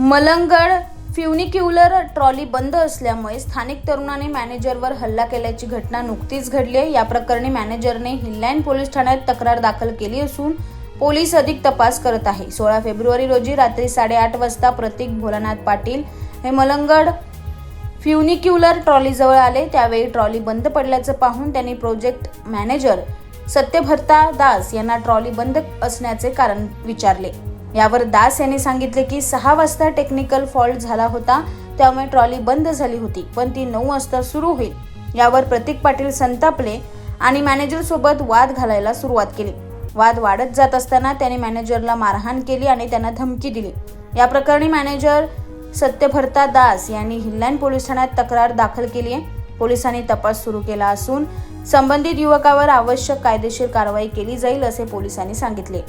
Malangad funicular trolley बंद असल्यामुळे स्थानिक तरुणाने मॅनेजरवर हल्ला केल्याची घटना नुकतीच घडली आहे. या प्रकरणी मॅनेजरने हिल्लाईन पोलीस ठाण्यात तक्रार दाखल केली असून पोलीस अधिक तपास करत आहे. सोळा फेब्रुवारी रोजी रात्री साडेआठ वाजता प्रतीक भोलानाथ पाटील हे मलंगड फ्युनिक्युलर ट्रॉलीजवळ आले. त्यावेळी ट्रॉली बंद पडल्याचं पाहून त्यांनी प्रोजेक्ट मॅनेजर सत्यभर्ता दास यांना ट्रॉली बंद असण्याचे कारण विचारले. यावर दास यांनी सांगितले की सहा वाजता टेक्निकल फॉल्ट झाला होता त्यामुळे ट्रॉली बंद झाली होती पण ती नऊ वाजता सुरू होईल यावर प्रतीक पाटील संतापले आणि मॅनेजर सोबत वाद घालायला सुरुवात केली. वाद वाढत जात असताना त्याने मॅनेजरला मारहाण केली आणि त्यांना धमकी दिली. या प्रकरणी मॅनेजर सत्यभर्ता दास यांनी हिल्लाईन पोलीस ठाण्यात तक्रार दाखल केली आहे. पोलिसांनी तपास सुरू केला असून संबंधित युवकावर आवश्यक कायदेशीर कारवाई केली जाईल असे पोलिसांनी सांगितले.